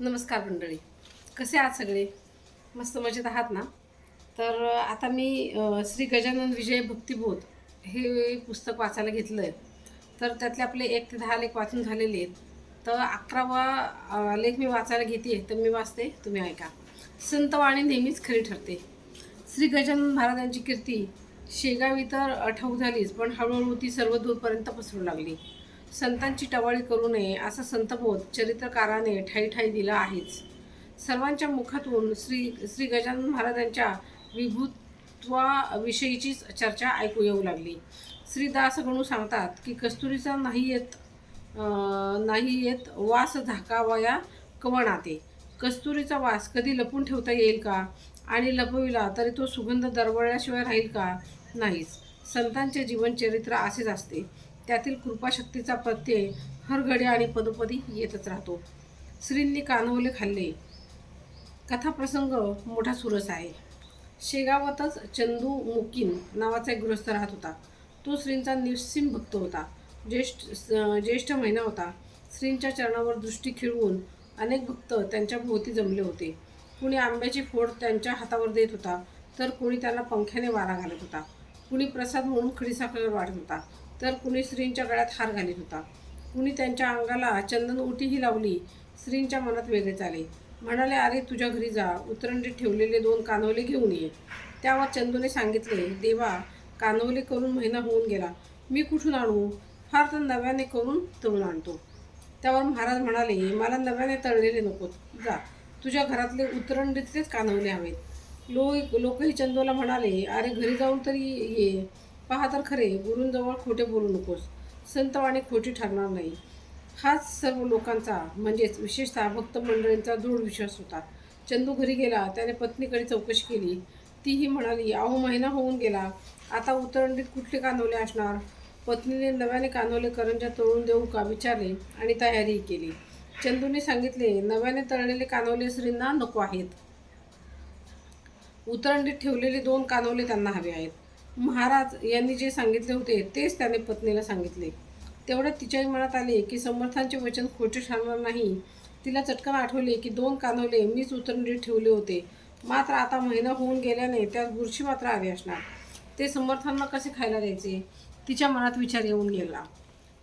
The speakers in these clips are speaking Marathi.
नमस्कार मंडळी. कसे आहात सगळे? मस्त मजेत आहात ना? तर आता मी श्री गजानन विजय भक्तिबोध हे पुस्तक वाचायला घेतलं आहे तर त्यातले आपले एक ते दहा लेख वाचून झालेले आहेत. तर अकरावा लेख मी वाचायला घेते तर मी वाचते. तुम्ही ऐका. संतवाणी नेहमीच खरी ठरते. श्री गजानन महाराजांची कीर्ती शेगावी तर ठाऊक झालीच पण हळूहळू ती सर्व दूरपर्यंत पसरू लागली. संतांची टवाळी करू नये असा संतबोध चरित्रकाराने ठाई ठाई दिला आहेच. सर्वांच्या मुखातून श्री श्री गजानन महाराजांच्या विभुत्वाविषयीचीच चर्चा ऐकू येऊ लागली. श्री दास सांगतात की कस्तुरीचा नाही येत नाही येत वास झाकावया कवणाते. कस्तुरीचा वास कधी लपून ठेवता येईल का? आणि लपविला तरी तो सुगंध दरवळल्याशिवाय राहील का? नाहीच. संतांचे जीवनचरित्र असेच असते. त्यातील कृपाशक्तीचा प्रत्यय हरघडे आणि पदोपदी येतच राहतो. श्रींनी कानवले खाल्ले. कथाप्रसंग मोठा सुरस आहे. शेगावातच चंदू मुकीन नावाचा एक गृहस्थ राहत होता. तो श्रींचा निस्सिम भक्त होता. ज्येष्ठ ज्येष्ठ महिना होता. श्रींच्या चरणावर दृष्टी खिळवून अनेक भक्त त्यांच्या भोवती जमले होते. कुणी आंब्याची फोड त्यांच्या हातावर देत होता तर कोणी त्यांना पंख्याने वारा घालत होता. कुणी प्रसाद म्हणून खडीसाखर वाढत होता. तर कुणी स्त्रींच्या गळ्यात हार घालीत होता. कुणी त्यांच्या अंगाला चंदन उटीही लावली स्त्रींच्या मनात वेगळेच आले. म्हणाले अरे तुझ्या घरी जा. उतरंडीत ठेवलेले दोन कानवले घेऊन ये. त्यावर चंदूने सांगितले देवा कानवले करून महिना होऊन गेला. मी कुठून आणू? फार तर नव्याने करून तळून आणतो. त्यावर महाराज म्हणाले मला नव्याने तळलेले नकोत. जा. तुझ्या घरातले उतरंडीतलेच कानवले हवेत. लोक लोकही चंदूला म्हणाले अरे घरी जाऊन तरी ये. पहा तर खरे गुरूंजवळ खोटे बोलू नकोस. संतवाणी खोटी ठरणार नाही. हाच सर्व लोकांचा म्हणजेच विशेषतः भक्त मंडळींचा दृढ विश्वास होता. चंदू घरी गेला त्याने पत्नीकडे चौकशी केली. तीही म्हणाली अहो महिना होऊन गेला. आता उतरंडीत कुठले कानवले असणार पत्नीने नव्याने कानवले करंजा तळून देऊ का विचारले आणि तयारीही केली. चंदूने सांगितले नव्याने तळलेले कानवले श्रींना नको आहेत. उतरंडीत ठेवलेले दोन कानवले त्यांना हवे आहेत. महाराज यांनी जे सांगितले होते तेच त्याने पत्नीला सांगितले. तेवढ्यात तिच्याही मनात आले की समर्थांचे वचन खोटे ठरणार नाही. तिला चटकन आठवले की दोन कानवले मीच उतरंडीत ठेवले होते. मात्र आता महिना होऊन गेल्याने त्यात बुरशी मात्र आली असणार. ते समर्थांना कसे खायला द्यायचे? तिच्या मनात विचार येऊन गेला.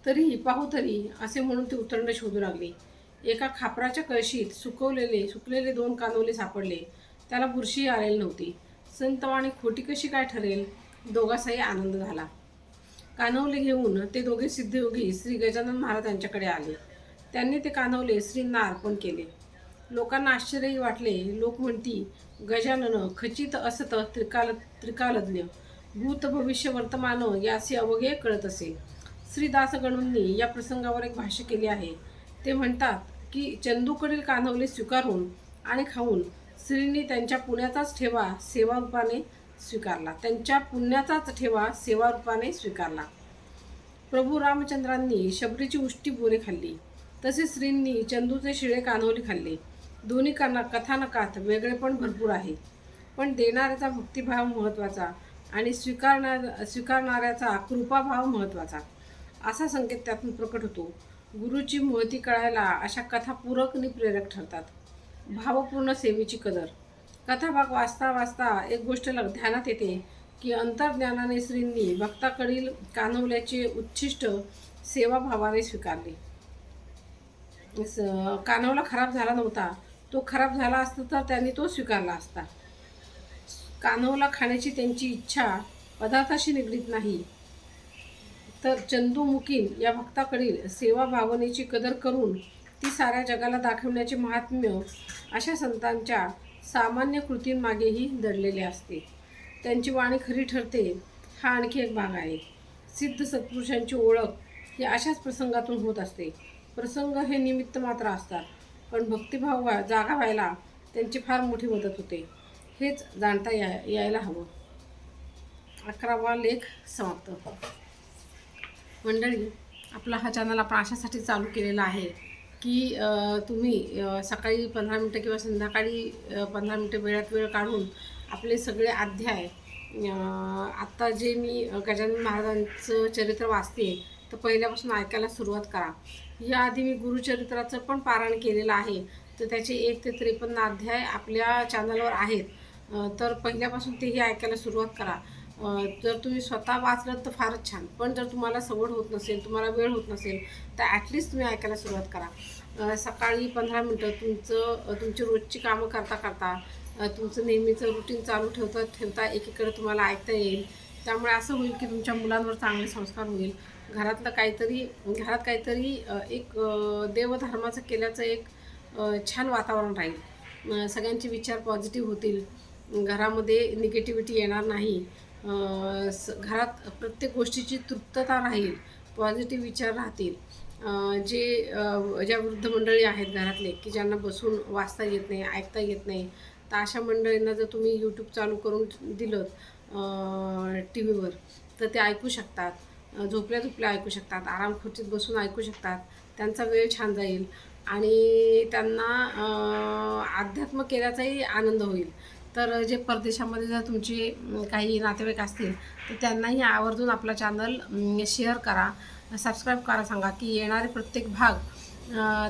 तरीही पाहू तरी असे म्हणून ती उतरंड शोधू लागली. एका खापराच्या कळशीत सुकवलेले सुकलेले दोन कानवले सापडले. त्याला बुरशी आलेली नव्हती. संतवाणी खोटी कशी काय ठरेल? दोघांचाही आनंद झाला. कानवले घेऊन ते दोघे सिद्धयोगी श्री गजानन महाराजांच्याकडे आले. त्यांनी ते कानवले श्रींना अर्पण केले. लोकांना आश्चर्यही वाटले. लोक म्हणती गजानन खचित असत त्रिकाल त्रिकालज्ञ. भूत भविष्य वर्तमान याचे अवघे कळत असे. श्री दासगणूंनी या प्रसंगावर एक भाष्य केले आहे. ते म्हणतात की चंदूकडील कानवले स्वीकारून आणि खाऊन श्रींनी त्यांच्या पुण्याचाच ठेवा सेवारूपाने स्वीकारला. त्यांच्या पुण्याचाच ठेवा सेवारूपाने स्वीकारला. प्रभू रामचंद्रांनी शबरीची उष्टी बोरे खाल्ली. तसेच श्रींनी चंदूचे शिळे कान्होली खाल्ले. दोन्ही काना कथानकात वेगळेपण भरपूर आहे. पण देणाऱ्याचा भक्तिभाव महत्त्वाचा आणि स्वीकारणार स्वीकारणाऱ्याचा कृपाभाव महत्त्वाचा. असा संकेत त्यातून प्रकट होतो. गुरुची महती कळायला अशा कथा पूरक आणि प्रेरक ठरतात. भावपूर्ण सेवेची कदर. कथाभाग वाचता वाचता एक गोष्ट लग ध्यानात येते की अंतर्ज्ञानाने श्रींनी भक्ताकडील कानवल्याचे उच्छिष्ट सेवाभावाने स्वीकारले. स- कानवला खराब झाला नव्हता. तो खराब झाला असता तर त्यांनी तो स्वीकारला असता. कानवला खाण्याची त्यांची इच्छा पदार्थाशी निगडीत नाही. तर चंदू मुकीन या भक्ताकडील सेवा भावनेची कदर करून ती साऱ्या जगाला दाखवण्याचे महात्म्य अशा संतांच्या सामान्य कृतींमागेही दडलेले असते. त्यांची वाणी खरी ठरते हा आणखी एक भाग आहे. सिद्ध सत्पुरुषांची ओळख ही अशाच प्रसंगातून होत असते. प्रसंग हे निमित्त मात्र असतात पण भक्तिभाव व्हा जागा व्हायला त्यांची फार मोठी मदत होते. हेच जाणता या यायला हवं. अकरावा लेख समाप्त. मंडळी आपला हा चॅनल आपण अशासाठी चालू केलेला आहे की तुम्ही सकाळी पंधरा मिनटं किंवा संध्याकाळी पंधरा मिनटं वेळात वेळ काढून आपले सगळे अध्याय आत्ता जे मी गजानन महाराजांचं चरित्र वाचते तर पहिल्यापासून ऐकायला सुरुवात करा. याआधी मी गुरुचरित्राचं पण पारायण केलेलं आहे तर त्याचे एक ते त्रेपन्न अध्याय आपल्या चॅनलवर आहेत. तर पहिल्यापासून तेही ऐकायला सुरुवात करा. जर तुम्ही स्वतः वाचलं तर फारच छान. पण जर तुम्हाला सवड होत नसेल तुम्हाला वेळ होत नसेल तर ॲटलिस्ट तुम्ही ऐकायला सुरुवात करा. सकाळी पंधरा मिनटं तुमचं तुमची रोजची कामं करता करता तुमचं नेहमीचं रुटीन चालू ठेवता ठेवता एकीकडे तुम्हाला ऐकता येईल. त्यामुळे असं होईल की तुमच्या मुलांवर चांगले संस्कार होईल. घरातलं काहीतरी घरात काहीतरी एक देवधर्माचं केल्याचं एक छान वातावरण राहील. सगळ्यांचे विचार पॉझिटिव्ह होतील. घरामध्ये निगेटिव्हिटी येणार नाही. स- घरात प्रत्येक गोष्टीची तृप्तता राहील पॉझिटिव्ह विचार राहतील. जे ज्या वृद्ध मंडळी आहेत घरातले की ज्यांना बसून वाचता येत नाही ऐकता येत नाही तर अशा मंडळींना जर तुम्ही यूट्यूब चालू करून दिलं टी व्हीवर तर ते ऐकू शकतात. झोपल्या झोपल्या ऐकू शकतात आराम खुर्चीत बसून ऐकू शकतात. त्यांचा वेळ छान जाईल आणि त्यांना अध्यात्म केल्याचाही आनंद होईल. तर जे परदेशामध्ये जर तुमचे काही नातेवाईक असतील तर त्यांनाही आवर्जून आपला चॅनल शेअर करा. सबस्क्राईब करा सांगा की येणारे प्रत्येक भाग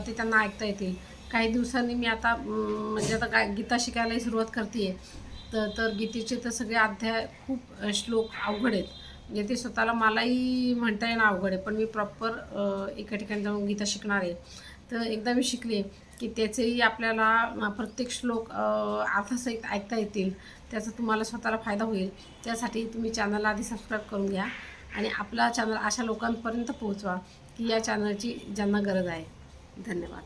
ते त्यांना ऐकता येतील. काही दिवसांनी मी आता म्हणजे आता काय गीता शिकायलाही सुरुवात करते आहे तर तर गीतेचे तर सगळे अध्याय खूप श्लोक अवघड आहेत. म्हणजे ते स्वतःला मलाही म्हणता येणं अवघड आहे पण मी प्रॉपर एका ठिकाणी जाऊन गीता शिकणार आहे. तर एकदा मी शिकले. की त्याचेही आपल्याला प्रत्येक श्लोक अर्थसहित ऐकता येतील. त्याचा तुम्हाला स्वतःला फायदा होईल. त्यासाठी तुम्ही चॅनलला आधी सबस्क्राईब करून घ्या आणि आपला चॅनल अशा लोकांपर्यंत पोहोचवा की या चॅनलची ज्यांना गरज आहे. धन्यवाद.